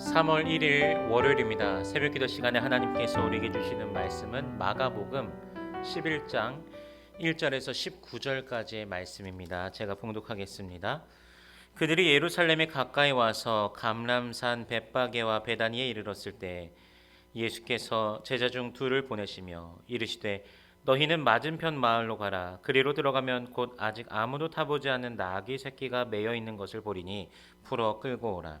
3월 1일 월요일입니다. 새벽 기도 시간에 하나님께서 우리에게 주시는 말씀은 마가복음 11장 1절에서 19절까지의 말씀입니다. 제가 봉독하겠습니다. 그들이 예루살렘에 가까이 와서 감람산 벳바게와 베다니에 이르렀을 때 예수께서 제자 중 둘을 보내시며 이르시되 너희는 맞은편 마을로 가라 그리로 들어가면 곧 아직 아무도 타보지 않은 나귀 새끼가 매여 있는 것을 보리니 풀어 끌고 오라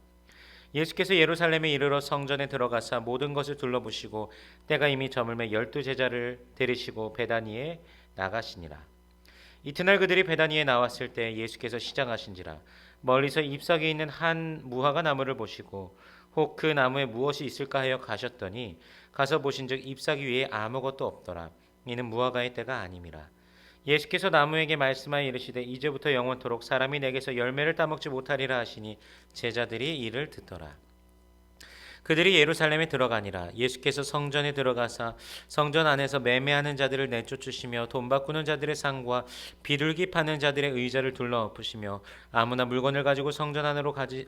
예수께서 예루살렘에 이르러 성전에 들어가사 모든 것을 둘러보시고 때가 이미 저물매 열두 제자를 데리시고 베다니에 나가시니라. 이튿날 그들이 베다니에 나왔을 때 예수께서 시장하신지라 멀리서 잎사귀에 있는 한 무화과 나무를 보시고 혹 그 나무에 무엇이 있을까 하여 가셨더니 가서 보신즉 잎사귀 위에 아무것도 없더라. 이는 무화과의 때가 아님이라. 예수께서 나무에게 말씀하여 이르시되 이제부터 영원토록 사람이 내게서 열매를 따먹지 못하리라 하시니 제자들이 이를 듣더라. 그들이 예루살렘에 들어가니라 예수께서 성전에 들어가사 성전 안에서 매매하는 자들을 내쫓으시며 돈 바꾸는 자들의 상과 비둘기 파는 자들의 의자를 둘러엎으시며 아무나 물건을 가지고 성전 안으로 가지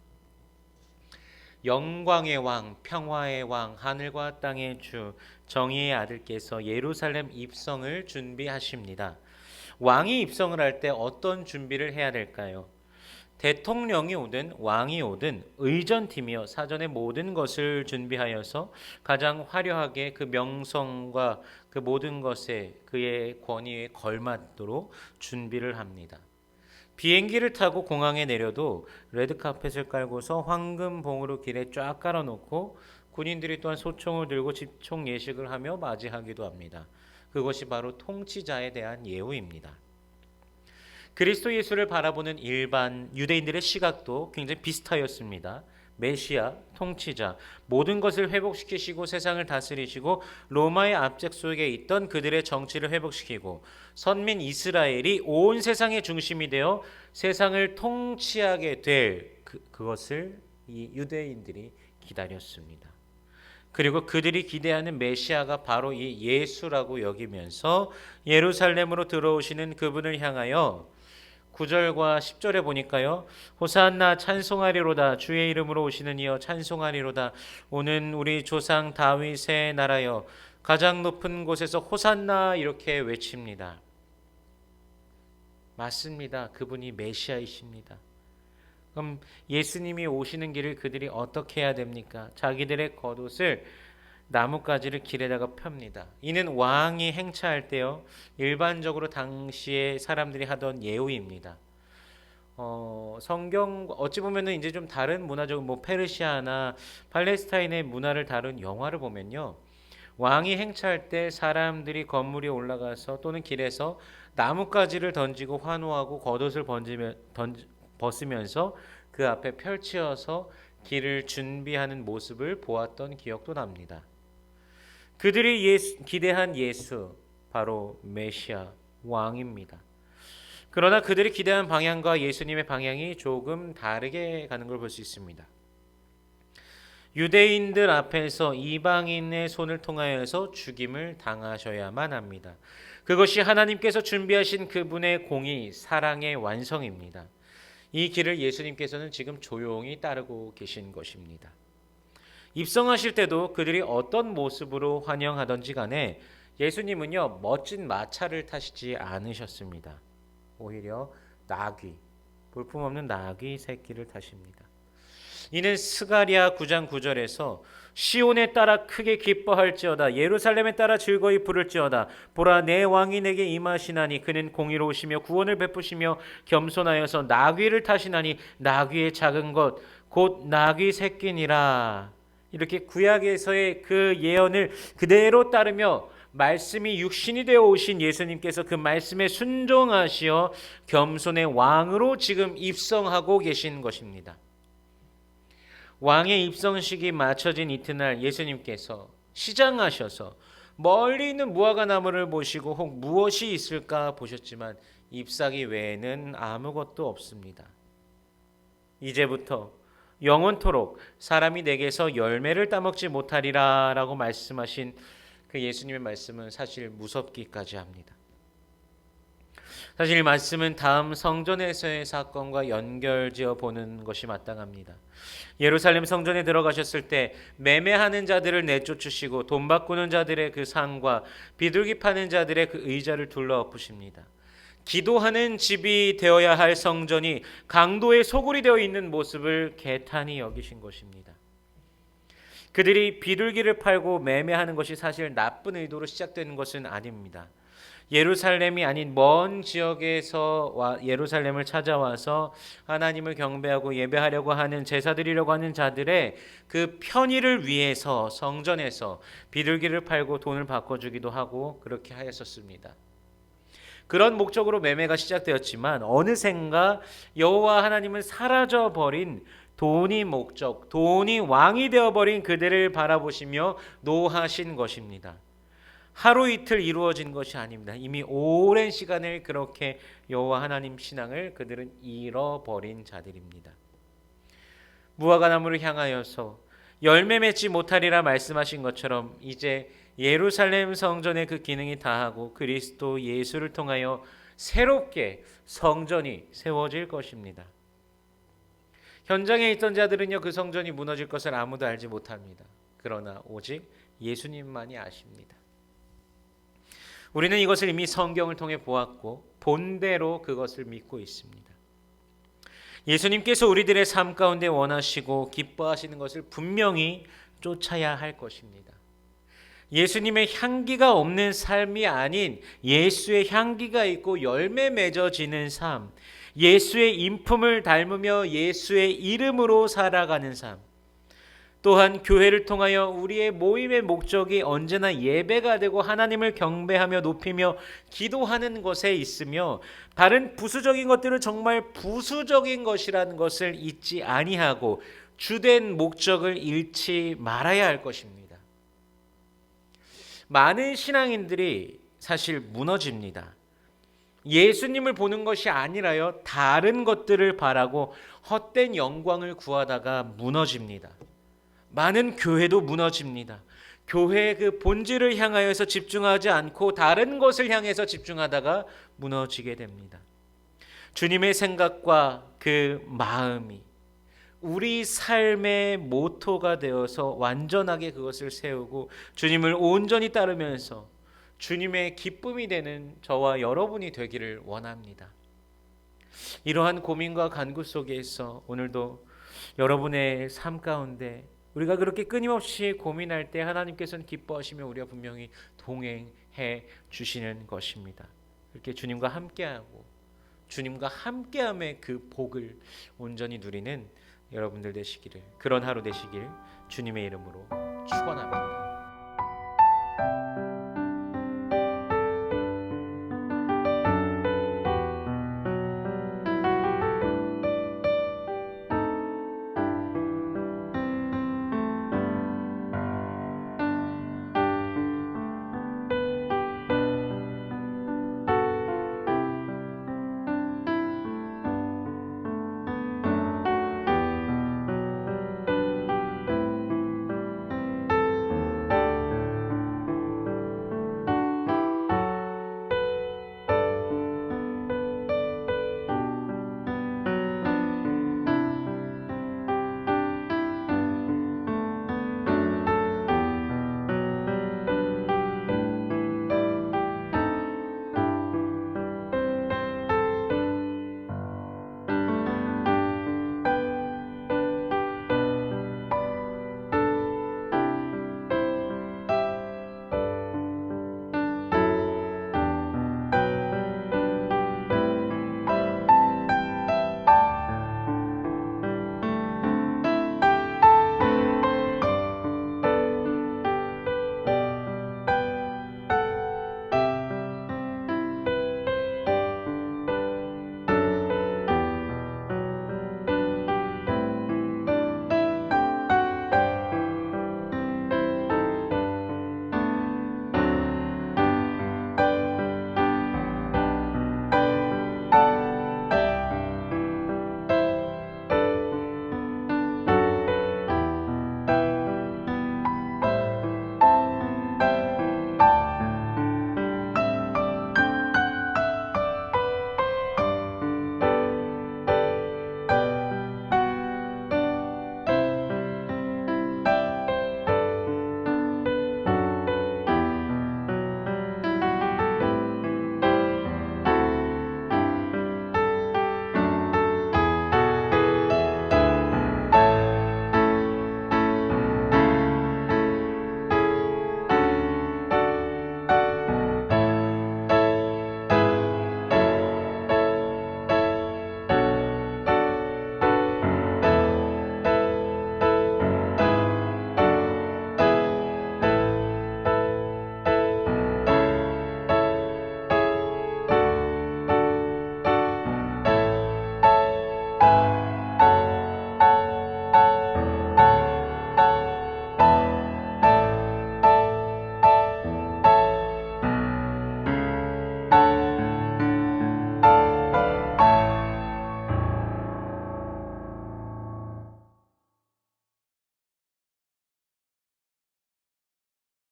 영광의 왕, 평화의 왕, 하늘과 땅의 주, 정의의 아들께서 예루살렘 입성을 준비하십니다. 왕이 입성을 할 때 어떤 준비를 해야 될까요? 대통령이 오든 왕이 오든 의전팀이여 사전에 모든 것을 준비하여서 가장 화려하게 그 명성과 그 모든 것에 그의 권위에 걸맞도록 준비를 합니다. 비행기를 타고 공항에 내려도 레드카펫을 깔고서 황금봉으로 길에 쫙 깔아놓고 군인들이 또한 소총을 들고 집총 예식을 하며 맞이하기도 합니다. 그것이 바로 통치자에 대한 예우입니다. 그리스도 예수를 바라보는 일반 유대인들의 시각도 굉장히 비슷하였습니다. 메시아, 통치자, 모든 것을 회복시키시고 세상을 다스리시고 로마의 압제 속에 있던 그들의 정치를 회복시키고 선민 이스라엘이 온 세상의 중심이 되어 세상을 통치하게 될 그, 그것을 이 유대인들이 기다렸습니다. 그리고 그들이 기대하는 메시아가 바로 이 예수라고 여기면서 예루살렘으로 들어오시는 그분을 향하여 9절과 10절에 보니까요. 호산나 찬송하리로다 주의 이름으로 오시는 이여 찬송하리로다 오는 우리 조상 다윗의 나라여 가장 높은 곳에서 호산나 이렇게 외칩니다. 맞습니다. 그분이 메시아이십니다. 그럼 예수님이 오시는 길을 그들이 어떻게 해야 됩니까? 자기들의 겉옷을 나뭇가지를 길에다가 펴니다. 이는 왕이 행차할 때요. 일반적으로 당시에 사람들이 하던 예우입니다. 어, 성경 어찌 보면은 이제 좀 다른 문화적 뭐 페르시아나 팔레스타인의 문화를 다룬 영화를 보면요. 왕이 행차할 때 사람들이 건물에 올라가서 또는 길에서 나뭇가지를 던지고 환호하고 겉옷을 번지며, 던지, 벗으면서 그 앞에 펼치어서 길을 준비하는 모습을 보았던 기억도 납니다. 그들이 예수, 기대한 예수 바로 메시아 왕입니다. 그러나 그들이 기대한 방향과 예수님의 방향이 조금 다르게 가는 걸 볼 수 있습니다. 유대인들 앞에서 이방인의 손을 통하여서 죽임을 당하셔야만 합니다. 그것이 하나님께서 준비하신 그분의 공의, 사랑의 완성입니다. 이 길을 예수님께서는 지금 조용히 따르고 계신 것입니다. 입성하실 때도 그들이 어떤 모습으로 환영하던지 간에 예수님은요 멋진 마차를 타시지 않으셨습니다. 오히려 나귀, 볼품없는 나귀 새끼를 타십니다. 이는 스가리아 9장 9절에서 시온에 따라 크게 기뻐할지어다 예루살렘에 따라 즐거이 부를지어다 보라 내 왕이 내게 임하시나니 그는 공의로우시며 구원을 베푸시며 겸손하여서 나귀를 타시나니 나귀의 작은 것 곧 나귀 새끼니라 이렇게 구약에서의 그 예언을 그대로 따르며 말씀이 육신이 되어 오신 예수님께서 그 말씀에 순종하시어 겸손의 왕으로 지금 입성하고 계신 것입니다. 왕의 입성식이 맞춰진 이튿날 예수님께서 시장하셔서 멀리 있는 무화과 나무를 보시고 혹 무엇이 있을까 보셨지만 잎사귀 외에는 아무것도 없습니다. 이제부터 영원토록 사람이 내게서 열매를 따먹지 못하리라라고 말씀하신 그 예수님의 말씀은 사실 무섭기까지 합니다. 사실 이 말씀은 다음 성전에서의 사건과 연결지어 보는 것이 마땅합니다. 예루살렘 성전에 들어가셨을 때 매매하는 자들을 내쫓으시고 돈 바꾸는 자들의 그 상과 비둘기 파는 자들의 그 의자를 둘러엎으십니다. 기도하는 집이 되어야 할 성전이 강도의 소굴이 되어 있는 모습을 개탄히 여기신 것입니다. 그들이 비둘기를 팔고 매매하는 것이 사실 나쁜 의도로 시작되는 것은 아닙니다. 예루살렘이 아닌 먼 지역에서 와 예루살렘을 찾아와서 하나님을 경배하고 예배하려고 하는 제사 드리려고 하는 자들의 그 편의를 위해서 성전에서 비둘기를 팔고 돈을 바꿔 주기도 하고 그렇게 하였었습니다. 그런 목적으로 매매가 시작되었지만 어느샌가 여호와 하나님은 사라져 버린 돈이 목적, 돈이 왕이 되어 버린 그들을 바라보시며 노하신 것입니다. 하루 이틀 이루어진 것이 아닙니다. 이미 오랜 시간을 그렇게 여호와 하나님 신앙을 그들은 잃어버린 자들입니다. 무화과 나무를 향하여서 열매 맺지 못하리라 말씀하신 것처럼 이제 예루살렘 성전의 그 기능이 다하고 그리스도 예수를 통하여 새롭게 성전이 세워질 것입니다. 현장에 있던 자들은요 그 성전이 무너질 것을 아무도 알지 못합니다. 그러나 오직 예수님만이 아십니다. 우리는 이것을 이미 성경을 통해 보았고 본대로 그것을 믿고 있습니다. 예수님께서 우리들의 삶 가운데 원하시고 기뻐하시는 것을 분명히 쫓아야 할 것입니다. 예수님의 향기가 없는 삶이 아닌 예수의 향기가 있고 열매 맺어지는 삶, 예수의 인품을 닮으며 예수의 이름으로 살아가는 삶. 또한 교회를 통하여 우리의 모임의 목적이 언제나 예배가 되고 하나님을 경배하며 높이며 기도하는 것에 있으며 다른 부수적인 것들을 정말 부수적인 것이라는 것을 잊지 아니하고 주된 목적을 잃지 말아야 할 것입니다. 많은 신앙인들이 사실 무너집니다. 예수님을 보는 것이 아니라요 다른 것들을 바라고 헛된 영광을 구하다가 무너집니다. 많은 교회도 무너집니다. 교회의 그 본질을 향하여서 집중하지 않고 다른 것을 향해서 집중하다가 무너지게 됩니다. 주님의 생각과 그 마음이 우리 삶의 모토가 되어서 완전하게 그것을 세우고 주님을 온전히 따르면서 주님의 기쁨이 되는 저와 여러분이 되기를 원합니다. 이러한 고민과 간구 속에서 오늘도 여러분의 삶 가운데 우리가 그렇게 끊임없이 고민할 때 하나님께서는 기뻐하시며 우리가 분명히 동행해 주시는 것입니다. 이렇게 주님과 함께하고 주님과 함께함의 그 복을 온전히 누리는 여러분들 되시기를 그런 하루 되시길 주님의 이름으로 축원합니다.